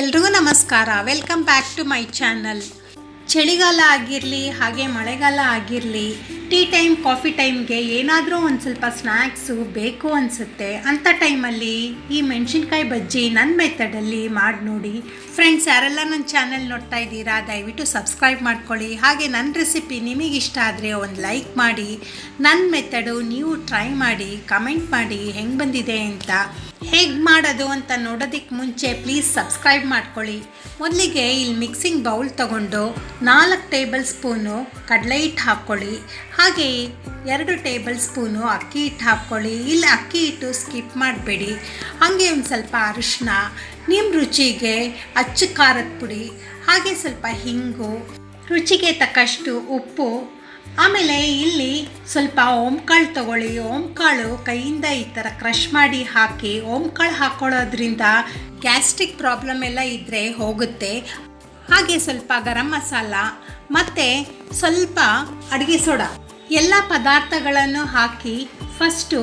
ಎಲ್ರಿಗೂ ನಮಸ್ಕಾರ. Welcome back to my channel ಚಳಿಗಾಲ ಆಗಿರಲಿ ಹಾಗೆ ಮಳೆಗಾಲ ಆಗಿರಲಿ ಟೀ ಟೈಮ್ ಕಾಫಿ ಟೈಮ್ಗೆ ಏನಾದರೂ ಒಂದು ಸ್ವಲ್ಪ ಸ್ನ್ಯಾಕ್ಸು ಬೇಕು ಅನಿಸುತ್ತೆ. ಅಂಥ ಟೈಮಲ್ಲಿ ಈ ಮೆಣಸಿನ್ಕಾಯಿ ಬಜ್ಜಿ ನನ್ನ ಮೆಥಡಲ್ಲಿ ಮಾಡಿ ನೋಡಿ. ಫ್ರೆಂಡ್ಸ್ ಯಾರೆಲ್ಲ ನನ್ನ ಚಾನಲ್ ನೋಡ್ತಾ ಇದ್ದೀರಾ, ದಯವಿಟ್ಟು ಸಬ್ಸ್ಕ್ರೈಬ್ ಮಾಡ್ಕೊಳ್ಳಿ. ಹಾಗೆ ನನ್ನ ರೆಸಿಪಿ ನಿಮಗೆ ಇಷ್ಟ ಆದರೆ ಒಂದು ಲೈಕ್ ಮಾಡಿ. ನನ್ನ ಮೆಥಡು ನೀವು ಟ್ರೈ ಮಾಡಿ ಕಮೆಂಟ್ ಮಾಡಿ ಹೆಂಗೆ ಬಂದಿದೆ ಅಂತ. ಹೇಗೆ ಮಾಡೋದು ಅಂತ ನೋಡೋದಕ್ಕೆ ಮುಂಚೆ ಪ್ಲೀಸ್ ಸಬ್ಸ್ಕ್ರೈಬ್ ಮಾಡ್ಕೊಳ್ಳಿ. ಮೊದಲಿಗೆ ಇಲ್ಲಿ ಮಿಕ್ಸಿಂಗ್ ಬೌಲ್ ತಗೊಂಡು ನಾಲ್ಕು ಟೇಬಲ್ ಸ್ಪೂನು ಕಡಲೆ ಹಿಟ್ಟು ಹಾಕ್ಕೊಳ್ಳಿ. ಹಾಗೆ ಎರಡು ಟೇಬಲ್ ಸ್ಪೂನು ಅಕ್ಕಿ ಹಿಟ್ಟು ಹಾಕ್ಕೊಳ್ಳಿ, ಇಲ್ಲಿ ಅಕ್ಕಿ ಹಿಟ್ಟು ಸ್ಕಿಪ್ ಮಾಡಬೇಡಿ. ಹಾಗೆ ಒಂದು ಸ್ವಲ್ಪ ಅರಿಶಿನ ನಿಮ್ಮ ರುಚಿಗೆ ಅಚ್ಚು ಖಾರದ ಪುಡಿ, ಹಾಗೆ ಸ್ವಲ್ಪ ಹಿಂಗು, ರುಚಿಗೆ ತಕ್ಕಷ್ಟು ಉಪ್ಪು, ಆಮೇಲೆ ಇಲ್ಲಿ ಸ್ವಲ್ಪ ಓಂಕಾಳು ತಗೊಳ್ಳಿ. ಓಂಕಾಳು ಕೈಯಿಂದ ಈ ಥರ ಕ್ರಷ್ ಮಾಡಿ ಹಾಕಿ, ಓಂಕಾಳು ಹಾಕ್ಕೊಳ್ಳೋದ್ರಿಂದ ಗ್ಯಾಸ್ಟ್ರಿಕ್ ಪ್ರಾಬ್ಲಮ್ ಎಲ್ಲ ಇದ್ದರೆ ಹೋಗುತ್ತೆ. ಹಾಗೆ ಸ್ವಲ್ಪ ಗರಂ ಮಸಾಲ, ಮತ್ತು ಸ್ವಲ್ಪ ಅಡುಗೆ ಸೋಡಾ. ಎಲ್ಲ ಪದಾರ್ಥಗಳನ್ನು ಹಾಕಿ ಫಸ್ಟು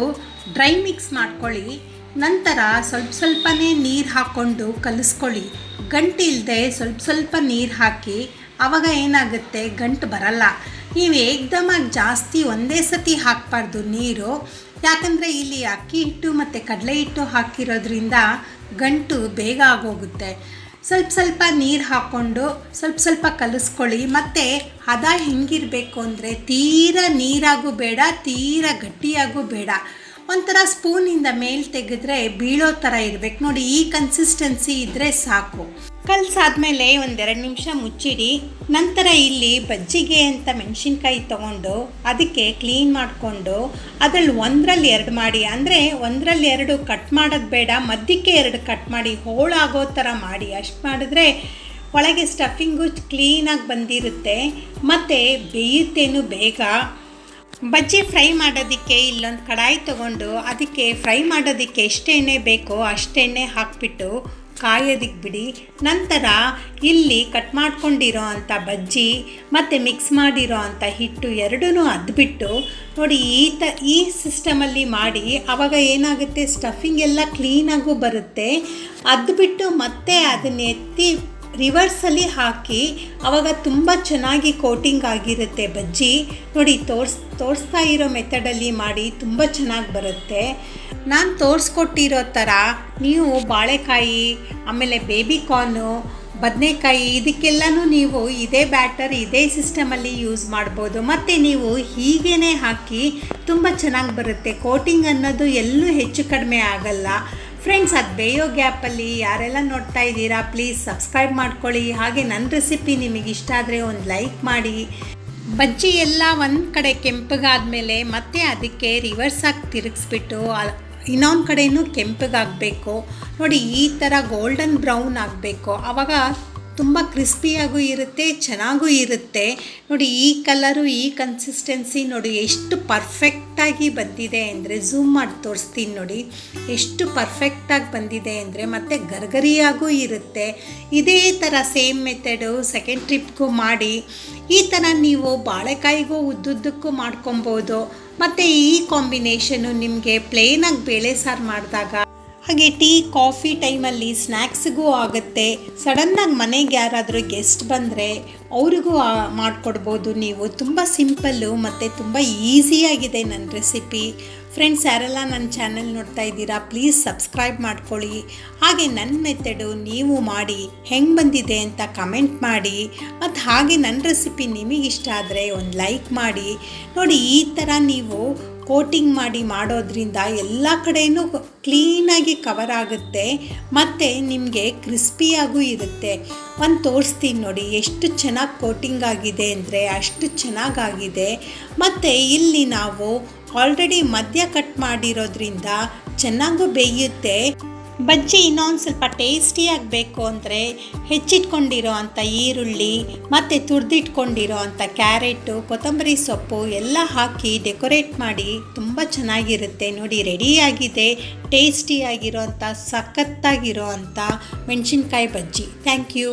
ಡ್ರೈ ಮಿಕ್ಸ್ ಮಾಡ್ಕೊಳ್ಳಿ. ನಂತರ ಸ್ವಲ್ಪ ಸ್ವಲ್ಪನೇ ನೀರು ಹಾಕ್ಕೊಂಡು ಕಲಿಸ್ಕೊಳ್ಳಿ. ಗಂಟು ಇಲ್ಲದೆ ಸ್ವಲ್ಪ ಸ್ವಲ್ಪ ನೀರು ಹಾಕಿ. ಆವಾಗ ಏನಾಗುತ್ತೆ? ಗಂಟು ಬರಲ್ಲ. ನೀವು ಏಕ್ದಮಾಗಿ ಜಾಸ್ತಿ ಒಂದೇ ಸತಿ ಹಾಕಬಾರ್ದು ನೀರು. ಯಾಕಂದರೆ ಇಲ್ಲಿ ಅಕ್ಕಿ ಹಿಟ್ಟು ಮತ್ತು ಕಡಲೆ ಹಿಟ್ಟು ಹಾಕಿರೋದ್ರಿಂದ ಗಂಟು ಬೇಗ ಆಗೋಗುತ್ತೆ. ಸ್ವಲ್ಪ ಸ್ವಲ್ಪ ನೀರು ಹಾಕ್ಕೊಂಡು ಸ್ವಲ್ಪ ಸ್ವಲ್ಪ ಕಲಿಸ್ಕೊಳ್ಳಿ. ಮತ್ತು ಹದ ಹೆಂಗಿರಬೇಕು ಅಂದರೆ ತೀರ ನೀರಾಗೂ ಬೇಡ, ತೀರ ಗಟ್ಟಿಯಾಗೂ ಬೇಡ. ಒಂಥರ ಸ್ಪೂನಿಂದ ಮೇಲೆ ತೆಗೆದ್ರೆ ಬೀಳೋ ಥರ ಇರಬೇಕು. ನೋಡಿ, ಈ ಕನ್ಸಿಸ್ಟೆನ್ಸಿ ಇದ್ದರೆ ಸಾಕು. ಕಲ್ಸಾದ್ಮೇಲೆ ಒಂದೆರಡು ನಿಮಿಷ ಮುಚ್ಚಿಡಿ. ನಂತರ ಇಲ್ಲಿ ಬಜ್ಜಿಗೆ ಅಂತ ಮೆಣಸಿನ್ಕಾಯಿ ತೊಗೊಂಡು ಅದಕ್ಕೆ ಕ್ಲೀನ್ ಮಾಡಿಕೊಂಡು ಅದರಲ್ಲಿ ಒಂದರಲ್ಲಿ ಎರಡು ಮಾಡಿ. ಅಂದರೆ ಒಂದರಲ್ಲಿ ಎರಡು ಕಟ್ ಮಾಡೋದು ಬೇಡ, ಮಧ್ಯಕ್ಕೆ ಎರಡು ಕಟ್ ಮಾಡಿ ಹೋಳಾಗೋ ಥರ ಮಾಡಿ. ಅಷ್ಟು ಮಾಡಿದ್ರೆ ಒಳಗೆ ಸ್ಟಫಿಂಗು ಕ್ಲೀನಾಗಿ ಬಂದಿರುತ್ತೆ. ಮತ್ತು ಬೇಯುತ್ತೇನು ಬೇಗ. ಬಜ್ಜಿ ಫ್ರೈ ಮಾಡೋದಕ್ಕೆ ಇಲ್ಲೊಂದು ಕಡಾಯಿ ತೊಗೊಂಡು ಅದಕ್ಕೆ ಫ್ರೈ ಮಾಡೋದಕ್ಕೆ ಎಷ್ಟು ಎಣ್ಣೆ ಬೇಕೋ ಅಷ್ಟು ಎಣ್ಣೆ ಹಾಕ್ಬಿಟ್ಟು ಕಾಯೋದಕ್ಕೆ ಬಿಡಿ. ನಂತರ ಇಲ್ಲಿ ಕಟ್ ಮಾಡ್ಕೊಂಡಿರೋ ಅಂಥ ಬಜ್ಜಿ, ಮತ್ತು ಮಿಕ್ಸ್ ಮಾಡಿರೋ ಅಂಥ ಹಿಟ್ಟು ಎರಡೂ ಅದ್ಬಿಟ್ಟು ನೋಡಿ ಈ ತ, ಈ ಸಿಸ್ಟಮಲ್ಲಿ ಮಾಡಿ ಆವಾಗ ಏನಾಗುತ್ತೆ? ಸ್ಟಫಿಂಗ್ ಎಲ್ಲ ಕ್ಲೀನಾಗೂ ಬರುತ್ತೆ. ಅದ್ಬಿಟ್ಟು ಮತ್ತೆ ಅದನ್ನ ಎತ್ತಿ ರಿವರ್ಸಲ್ಲಿ ಹಾಕಿ ಆವಾಗ ತುಂಬ ಚೆನ್ನಾಗಿ ಕೋಟಿಂಗ್ ಆಗಿರುತ್ತೆ ಬಜ್ಜಿ. ನೋಡಿ, ತೋರ್ಸ್, ತೋರಿಸ್ತಾ ಇರೋ ಮೆಥಡಲ್ಲಿ ಮಾಡಿ ತುಂಬ ಚೆನ್ನಾಗಿ ಬರುತ್ತೆ. ನಾನು ತೋರಿಸ್ಕೊಟ್ಟಿರೋ ಥರ ನೀವು ಬಾಳೆಕಾಯಿ, ಆಮೇಲೆ ಬೇಬಿ ಕಾರ್ನು ಬದನೆಕಾಯಿ ಇದಕ್ಕೆಲ್ಲನೂ ನೀವು ಇದೇ ಬ್ಯಾಟರ್ ಇದೇ ಸಿಸ್ಟಮಲ್ಲಿ ಯೂಸ್ ಮಾಡ್ಬೋದು. ಮತ್ತು ನೀವು ಹೀಗೇ ಹಾಕಿ ತುಂಬ ಚೆನ್ನಾಗಿ ಬರುತ್ತೆ. ಕೋಟಿಂಗ್ ಅನ್ನೋದು ಎಲ್ಲೂ ಹೆಚ್ಚು ಕಡಿಮೆ ಆಗಲ್ಲ. ಫ್ರೆಂಡ್ಸ್ ಅದು ಬೇಯೋ ಗ್ಯಾಪಲ್ಲಿ ಯಾರೆಲ್ಲ ನೋಡ್ತಾ ಇದ್ದೀರಾ ಪ್ಲೀಸ್ ಸಬ್ಸ್ಕ್ರೈಬ್ ಮಾಡ್ಕೊಳ್ಳಿ. ಹಾಗೆ ನನ್ನ ರೆಸಿಪಿ ನಿಮಗೆ ಇಷ್ಟ ಆದರೆ ಒಂದು ಲೈಕ್ ಮಾಡಿ. ಬಜ್ಜಿ ಎಲ್ಲ ಒಂದು ಕಡೆ ಕೆಂಪಗಾದಮೇಲೆ ಮತ್ತೆ ಅದಕ್ಕೆ ರಿವರ್ಸ್ ಆಗಿ ತಿರುಗಿಸ್ಬಿಟ್ಟು ಇನ್ನೊಂದು ಕಡೆಯೂ ಕೆಂಪಗಾಗಬೇಕು. ನೋಡಿ, ಈ ಥರ ಗೋಲ್ಡನ್ ಬ್ರೌನ್ ಆಗಬೇಕು. ಆವಾಗ ತುಂಬ ಕ್ರಿಸ್ಪಿಯಾಗೂ ಇರುತ್ತೆ, ಚೆನ್ನಾಗೂ ಇರುತ್ತೆ. ನೋಡಿ, ಈ ಕಲರು, ಈ ಕನ್ಸಿಸ್ಟೆನ್ಸಿ ನೋಡಿ, ಎಷ್ಟು ಪರ್ಫೆಕ್ಟಾಗಿ ಬಂದಿದೆ ಅಂದರೆ ಝೂಮ್ ಮಾಡಿ ತೋರಿಸ್ತೀನಿ ನೋಡಿ. ಎಷ್ಟು ಪರ್ಫೆಕ್ಟಾಗಿ ಬಂದಿದೆ ಅಂದರೆ, ಮತ್ತು ಗರ್ಗರಿಯಾಗೂ ಇರುತ್ತೆ. ಇದೇ ಥರ ಸೇಮ್ ಮೆಥಡು ಸೆಕೆಂಡ್ ಟ್ರಿಪ್ಗೂ ಮಾಡಿ. ಈ ಥರ ನೀವು ಬಾಳೆಕಾಯಿಗೂ ಉದ್ದುದ್ದಕ್ಕೂ ಮಾಡ್ಕೊಬೋದು. ಮತ್ತು ಈ ಕಾಂಬಿನೇಷನು ನಿಮಗೆ ಪ್ಲೇನಾಗಿ ಬೇಳೆ ಸಾರು ಮಾಡಿದಾಗ ಹಾಗೆ ಟೀ, ಕಾಫಿ ಟೈಮಲ್ಲಿ ಸ್ನ್ಯಾಕ್ಸ್ಗೂ ಆಗುತ್ತೆ. ಸಡನ್ನಾಗಿ ಮನೆಗೆ ಯಾರಾದರೂ ಗೆಸ್ಟ್ ಬಂದರೆ ಅವ್ರಿಗೂ ಮಾಡಿಕೊಡ್ಬೋದು ನೀವು. ತುಂಬ ಸಿಂಪಲ್ಲು ಮತ್ತು ತುಂಬ ಈಸಿಯಾಗಿದೆ ನನ್ನ ರೆಸಿಪಿ. ಫ್ರೆಂಡ್ಸ್, ಯಾರೆಲ್ಲ ನನ್ನ ಚಾನಲ್ ನೋಡ್ತಾ ಇದ್ದೀರಾ, ಪ್ಲೀಸ್ ಸಬ್ಸ್ಕ್ರೈಬ್ ಮಾಡ್ಕೊಳ್ಳಿ. ಹಾಗೆ ನನ್ನ ಮೆಥಡು ನೀವು ಮಾಡಿ ಹೆಂಗೆ ಬಂದಿದೆ ಅಂತ ಕಮೆಂಟ್ ಮಾಡಿ. ಮತ್ತು ಹಾಗೆ ನನ್ನ ರೆಸಿಪಿ ನಿಮಗಿಷ್ಟ ಆದರೆ ಒಂದು ಲೈಕ್ ಮಾಡಿ. ನೋಡಿ, ಈ ಥರ ನೀವು ಕೋಟಿಂಗ್ ಮಾಡಿ ಮಾಡೋದ್ರಿಂದ ಎಲ್ಲ ಕಡೆಯೂ ಕ್ಲೀನಾಗಿ ಕವರ್ ಆಗುತ್ತೆ, ಮತ್ತು ನಿಮಗೆ ಕ್ರಿಸ್ಪಿಯಾಗೂ ಇರುತ್ತೆ. ಒಂದು ತೋರಿಸ್ತೀನಿ ನೋಡಿ, ಎಷ್ಟು ಚೆನ್ನಾಗಿ ಕೋಟಿಂಗ್ ಆಗಿದೆ ಅಂದರೆ ಅಷ್ಟು ಚೆನ್ನಾಗಾಗಿದೆ. ಮತ್ತು ಇಲ್ಲಿ ನಾವು ಆಲ್ರೆಡಿ ಮಧ್ಯ ಕಟ್ ಮಾಡಿರೋದ್ರಿಂದ ಚೆನ್ನಾಗೂ ಬೇಯುತ್ತೆ. ಬಜ್ಜಿ ಇನ್ನೊಂದು ಸ್ವಲ್ಪ ಟೇಸ್ಟಿಯಾಗಿ ಬೇಕು ಅಂದರೆ ಹೆಚ್ಚಿಟ್ಕೊಂಡಿರೋ ಅಂಥ ಈರುಳ್ಳಿ, ಮತ್ತು ತುರಿದಿಟ್ಕೊಂಡಿರೋ ಅಂಥ ಕ್ಯಾರೆಟು, ಕೊತ್ತಂಬರಿ ಸೊಪ್ಪು ಎಲ್ಲ ಹಾಕಿ ಡೆಕೋರೇಟ್ ಮಾಡಿ ತುಂಬ ಚೆನ್ನಾಗಿರುತ್ತೆ. ನೋಡಿ ರೆಡಿಯಾಗಿದೆ ಟೇಸ್ಟಿಯಾಗಿರೋ ಅಂಥ ಸಖತ್ತಾಗಿರೋ ಅಂಥ ಮೆಣಸಿನ್ಕಾಯಿ ಬಜ್ಜಿ. Thank you